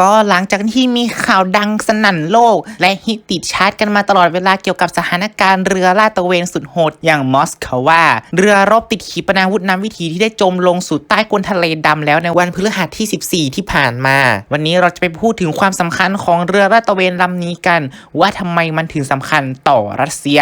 ก็หลังจากที่มีข่าวดังสนั่นโลก และฮิตติดชาร์ตกันมาตลอดเวลาเกี่ยวกับสถานการณ์เรือลาดตระเวนสุดโหดอย่างมอสคาวาเรือรบติดขีปนาวุธนำวิถีที่ได้จมลงสู่ใต้ก้นทะเลดำแล้วในวันพฤหัสที่ 14 ที่ผ่านมา วันนี้เราจะไปพูดถึงความสำคัญของเรือลาดตระเวนลำนี้กัน ว่าทำไมมันถึงสำคัญต่อรัสเซีย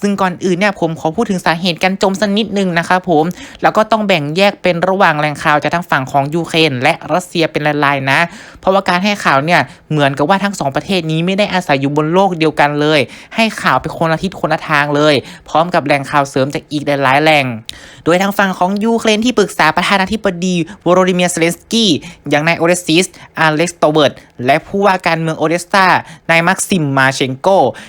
ซึ่งก่อนอื่นเนี่ยผมขอพูดถึงสาเหตุการจมสักนิดนึงนะครับผมแล้วก็ต้องแบ่งแยกเป็นระหว่างแหล่งข่าวจากทางฝั่งของยูเครนและรัสเซียเป็นลายๆนะ เพราะว่าการให้ข่าวเนี่ยเหมือนกับว่าทั้งสองประเทศนี้ไม่ได้อาศัยอยู่บนโลกเดียวกันเลย ให้ข่าวไปคนละทิศคนละทางเลย พร้อมกับแหล่งข่าวเสริมจากอีกหลายแหล่ง โดยทางฝั่งของยูเครนที่ปรึกษาประธานาธิบดีวโรดิเมียร์เซเลนสกี้อย่างนายโอเดซิสอาเล็กซ์โตเบิร์ตและผู้ว่าการเมืองโอเดสตานายมักซิมมาเชนโก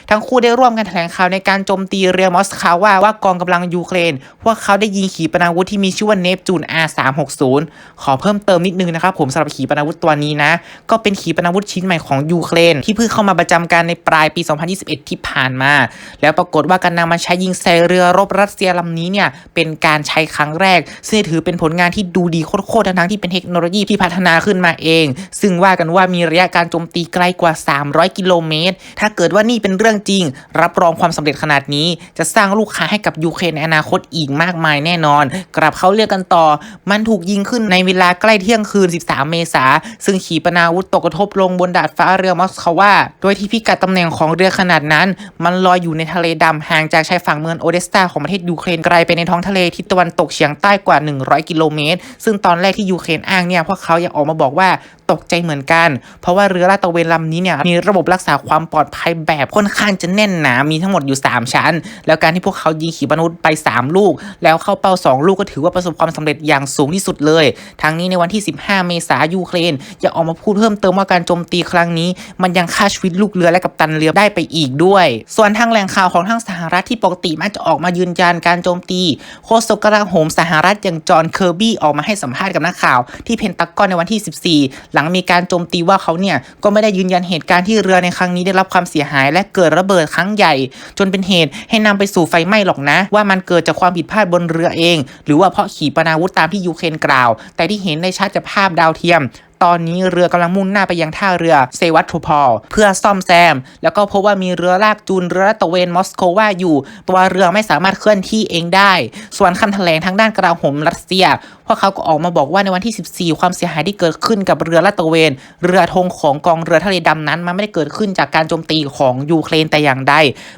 ทั้งคู่ได้ร่วมกันแถลงข่าวในการโจมตีเรือมอสคาว่าว่ากองกำลังยูเครนพวกเขาได้ยิงขีปนาวุธที่มีชื่อว่าเนปจูน R360 ขอเพิ่มเติมนิดนึงนะครับผมสำหรับขีปนาวุธตัวนี้นะ ก็เป็นขีปนาวุธชิ้นใหม่ของยูเครน ที่เพิ่งเข้ามาประจำการในปลายปี 2021 ที่ผ่านมา แล้วปรากฏว่าการนำมาใช้ยิงใส่เรือรบรัสเซียลำนี้เนี่ยเป็นการใช้ครั้งแรก ซึ่งถือเป็นผลงานที่ดูดีโคตรๆทั้งที่เป็นเทคโนโลยีที่พัฒนาขึ้นมาเอง ซึ่งว่ากันว่ามีระยะการโจมตีไกลกว่า 300 กิโลเมตร ถ้าเกิดว่านี่เป็นเรื่องจริง รับรองความสำเร็จขนาดนี้ จะสร้างลูกค้าให้กับยูเครนในอนาคตอีกมากมายแน่นอน กลับเขาเรียกกันต่อ มันถูกยิงขึ้นในเวลาใกล้เที่ยงคืน 13 เมษาซึ่งขีปนาวุธตกกระทบลงบนดาดฟ้าเรือมอสคาวาโดยที่พิกัดตำแหน่งของเรือขนาดนั้น มันลอยอยู่ในทะเลดำห่างจากชายฝั่งเมืองโอเดสตาของประเทศยูเครนไกลไปในท้องทะเลทิศตะวันตกเฉียงใต้กว่า 100 กิโลเมตร ซึ่งตอนแรกที่ยูเครนอ้างเนี่ยพวกเขายังออกมาบอกว่า ตกใจเหมือนกัน เพราะว่าเรือลาดตระเวนลำนี้เนี่ยมีระบบรักษาความปลอดภัยแบบค่อนข้างจะแน่นหนามีทั้งหมดอยู่ 3 ชั้น แล้วการที่พวกเขายิงขีปนาวุธไป 3 ลูก แล้วเข้าเป้า 2 ลูกก็ถือว่าประสบความสำเร็จอย่างสูงที่สุดเลย ทั้งนี้ในวันที่ 15 เมษายนยูเครนยังออกมาพูดเพิ่มเติมว่าการโจมตีครั้งนี้ มันยังฆ่าชีวิตลูกเรือและกัปตันเรือได้ไปอีกด้วย ส่วนทางแหล่งข่าวของทางสหรัฐที่ปกติมักจะออกมายืนยันการโจมตี โฆษกกลาโหมสหรัฐอย่างจอห์นเคอร์บี้ออกมาให้สัมภาษณ์กับนักข่าว ที่เพนตากอนในวันที่ 14หลังมีการโจมตีว่าเขาเนี่ยก็ไม่ได้ยืนยันเหตุการณ์ที่เรือในครั้งนี้ได้รับความเสียหาย และเกิดระเบิดครั้งใหญ่ จนเป็นเหตุให้นำไปสู่ไฟไหม้หรอกนะ ว่ามันเกิดจากความผิดพลาดบนเรือเอง หรือว่าเพราะขีปนาวุธตามที่ยูเครนกล่าว แต่ที่เห็นได้ชัดจากภาพดาวเทียมตอนนี้เรือกำลังมุ่งหน้าไปยังท่าเรือเซวัตโทพอลเพื่อซ่อมแซม แล้วก็พบว่ามีเรือลากจูนเรือตะเวนมอสโกวาอยู่ ตัวเรือไม่สามารถเคลื่อนที่เองได้ ส่วนคำแถลงทางด้านกลาโหมรัสเซีย พวกเขาก็ออกมาบอกว่าในวันที่ 14 ความเสียหายที่เกิดขึ้นกับเรือลาดตระเวน เรือธงของกองเรือทะเลดำนั้นมันไม่ได้เกิดขึ้นจากการโจมตีของยูเครนแต่อย่างใด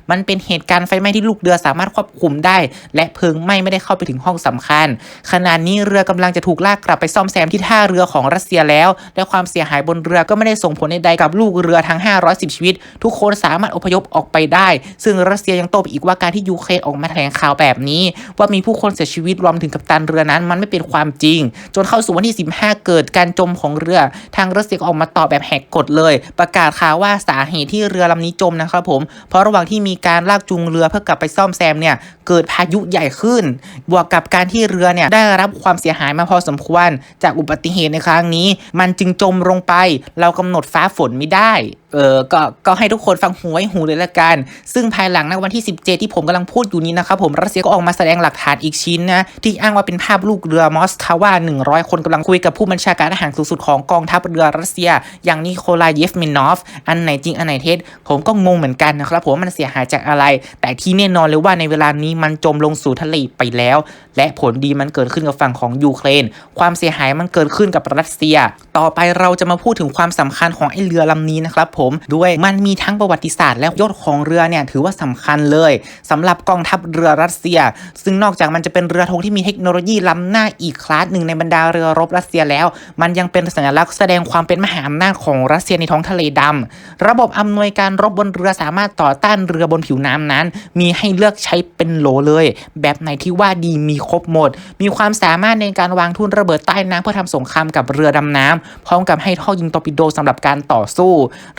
มันเป็นเหตุการณ์ไฟไหม้ที่ลูกเรือสามารถควบคุมได้ และเพลิงไหม้ไม่ได้เข้าไปถึงห้องสำคัญ ขณะนี้เรือกำลังจะถูกลากกลับไปซ่อมแซมที่ท่าเรือของรัสเซียแล้ว และความเสียหายบนเรือก็ไม่ได้ส่งผลใดๆกับลูกเรือทั้ง 510 ชีวิต ทุกคนสามารถอพยพออกไปได้ ซึ่งรัสเซียยังโต้ไปอีกว่าการที่ยูเครนออกมาแถลงข่าวแบบนี้ ว่ามีผู้คนเสียชีวิตรวมถึงกัปตันเรือนั้น มันไม่เป็นความจริง จนเข้าสู่วันที่ 15 เกิดการจมของเรือ ทางรัสเซียก็ออกมาตอบแบบแหกกฎเลย ประกาศข่าวว่าสาเหตุที่เรือลำนี้จมนะครับผม เพราะระหว่างที่มีการลากจูงเรือเพื่อกลับไปซ่อมแซมเนี่ย เกิดพายุใหญ่ขึ้น บวกกับการที่เรือเนี่ยได้รับความเสียหายมาพอสมควร จากอุบัติเหตุในครั้งนี้ มันจึงจมลงไป เรากำหนดฟ้าฝนไม่ได้ เออก็ก็ให้ทุกคนฟังหูไว้หูเลยละกัน ซึ่งภายหลังในวันที่ 17 ที่ผมกำลังพูดอยู่นี้นะครับผมรัสเซียก็ออกมาแสดงหลักฐานอีกชิ้นนะ ที่อ้างว่าเป็นภาพลูกเรือมอสคาวา100 คนกำลังคุยกับผู้บัญชาการทหารสูงสุดของกองทัพเรือรัสเซีย อย่างนิโคลายเยฟมินอฟ อันไหนจริง อันไหนเท็จ ผมก็งงเหมือนกันนะครับผมมันเสียหายจากอะไร แต่ที่แน่นอนเลยว่าในเวลานี้มันจมลงสู่ทะเลไปแล้วและผลดีมันเกิดขึ้นกับฝั่งของยูเครน ความเสียหายมันเกิดขึ้นกับรัสเซีย ต่อไปเราจะมาพูดถึงความสำคัญของไอ้เรือลำนี้นะครับผมด้วยมันมีทั้งประวัติศาสตร์และยศของเรือเนี่ยถือว่าสำคัญเลยสำหรับกองทัพเรือรัสเซีย ซึ่งนอกจากมันจะเป็นเรือธงที่มีเทคโนโลยีล้ำหน้าอีกคลาสหนึ่งในบรรดาเรือรบรัสเซียแล้ว มันยังเป็นสัญลักษณ์แสดงความเป็นมหาอำนาจของรัสเซียในท้องทะเลดำระบบอำนวยการรบบนเรือสามารถต่อต้านเรือบนผิวน้ำนั้น มีให้เลือกใช้เป็นโหลเลย แบบไหนที่ว่าดีมีครบหมด มีความสามารถในการวางทุ่นระเบิดใต้น้ำเพื่อทำสงครามกับเรือดำน้ำพร้อมกับให้ท่อยิงตอร์ปิโดสำหรับการต่อสู้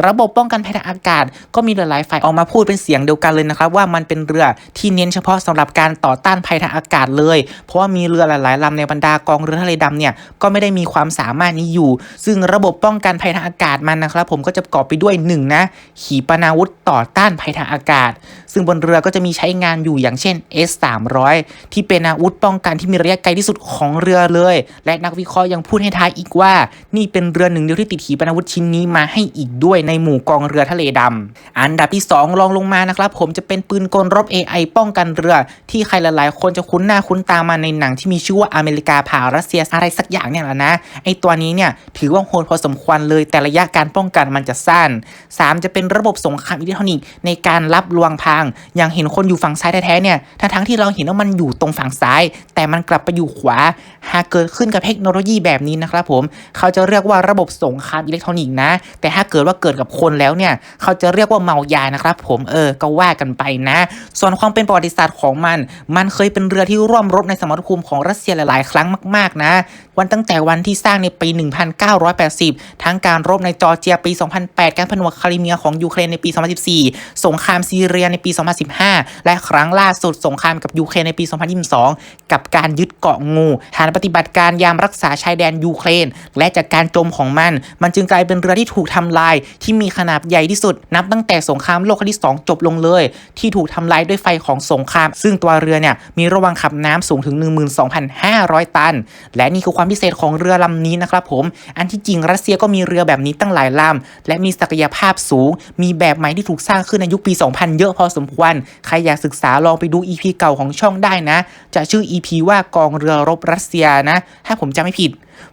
ระบบป้องกันภัยทางอากาศ ก็มีหลายฝ่ายออกมาพูดเป็นเสียงเดียวกันเลยนะครับ ว่ามันเป็นเรือที่เน้นเฉพาะสำหรับการต่อต้านภัยทางอากาศเลย เพราะว่ามีเรือหลายๆลำในบรรดากองเรือทะเลดำเนี่ยก็ไม่ได้มีความสามารถนี้อยู่ ซึ่งระบบป้องกันภัยทางอากาศมันนะครับ ผมก็จะประกอบไปด้วย1นะขีปนาวุธต่อต้านภัยทางอากาศ ซึ่งบนเรือก็จะมีใช้งานอยู่อย่างเช่น S 3 0 0 ที่เป็นอาวุธธป้องกันที่มีระยะไกลที่สุดของเรือเลย และนักวิเคราะห์ยังพูดให้ท้ายอีกว่า นี่เป็นเรือหนึ่งเดียวที่ติดขีปนาวุธชิ้นนี้มาให้อีกด้วยในหมู่กองเรือทะเลดำอันดับที่ 2 รองลงมานะครับผมจะเป็นปืนกลรบ AI ป้องกันเรือที่ใครหลายๆ คนจะคุ้นหน้าคุ้นตามาในหนังที่มีชื่อว่าอเมริกาผ่ารัสเซียอะไรสักอย่างเนี่ยแหละนะไอตัวนี้เนี่ยถือว่าโหดพอสมควรเลยแต่ระยะการป้องกันมันจะสั้น 3 จะเป็นระบบสงครามอิเล็กทรอนิกส์ในการรับลวงพางอย่างเห็นคนอยู่ฝั่งซ้ายแท้ๆเนี่ยทั้งที่เราเห็นว่ามันอยู่ตรงฝั่งซ้ายแต่มันกลับไปอยู่ขวา หากเกิดขึ้นกับเทคโนโลยีแบบนี้นะครับผมเขาจะเรียกว่าระบบสงครามอิเล็กทรอนิกส์นะ แต่ถ้าเกิดว่าเกิดกับคนแล้วเนี่ย เขาจะเรียกว่าเมายานะครับผมเออก็ว่ากันไปนะ ส่วนความเป็นประวัติศาสตร์ของมัน มันเคยเป็นเรือที่ร่วมรบในสมรภูมิของรัสเซียหลาย ๆ ครั้งมาก ๆ นะ วันตั้งแต่วันที่สร้างในปี 1980 ทั้งการรบในจอร์เจียปี 2008 การผนวกคาริเมียของยูเครนในปี 2014 สงครามซีเรียในปี 2015 และครั้งล่าสุดสงครามกับยูเครนในปี 2022กับการยึดเกาะงูฐานปฏิบัติการยามรักษาชายแดนยูเครน และจากการจมของมัน มันจึงกลายเป็นเรือที่ถูกทำลาย ที่มีขนาดใหญ่ที่สุด นับตั้งแต่สงครามโลกครั้งที่ 2 จบลงเลย ที่ถูกทำลายด้วยไฟของสงคราม ซึ่งตัวเรือเนี่ยมีระวังขับน้ำสูงถึง 12,500 ตัน และนี่คือความพิเศษของเรือลำนี้นะครับผม อันที่จริงรัสเซียก็มีเรือแบบนี้ตั้งหลายลำและมีศักยภาพสูง มีแบบใหม่ที่ถูกสร้างขึ้นในยุคปี 2000 เยอะพอสมควร ใครอยากศึกษาลองไปดู EP เก่าของช่องได้นะ จะชื่อ EP ว่ากองเรือรบรัสเซียนะ ถ้าผมจำไม่ผิด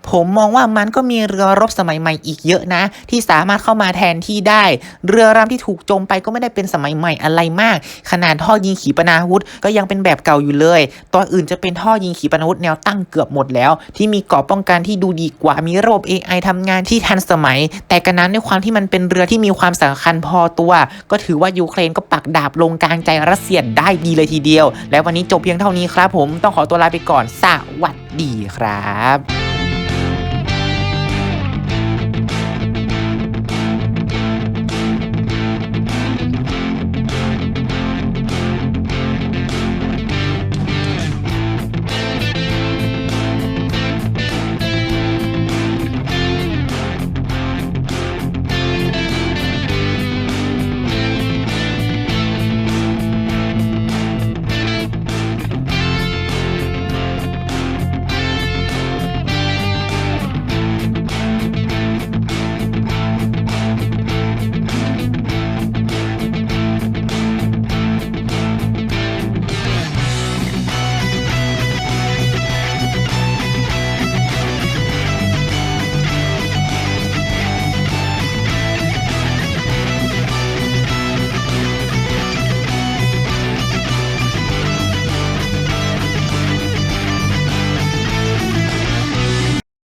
ผมมองว่ามันก็มีเรือรบสมัยใหม่อีกเยอะนะ ที่สามารถเข้ามาแทนที่ได้ เรือรำที่ถูกจมไปก็ไม่ได้เป็นสมัยใหม่อะไรมาก ขนาดท่อยิงขีปนาวุธก็ยังเป็นแบบเก่าอยู่เลย ตัวอื่นจะเป็นท่อยิงขีปนาวุธแนวตั้งเกือบหมดแล้ว ที่มีเกราะป้องกันที่ดูดีกว่ามีระบบ AI ทำงานที่ทันสมัย แต่กันนั้นด้วยความที่มันเป็นเรือที่มีความสำคัญพอตัว ก็ถือว่ายูเครนก็ปักดาบลงกลางใจรัสเซียได้ดีเลยทีเดียว และวันนี้จบเพียงเท่านี้ครับ ผมต้องขอตัวลาไปก่อนสวัสดีครับ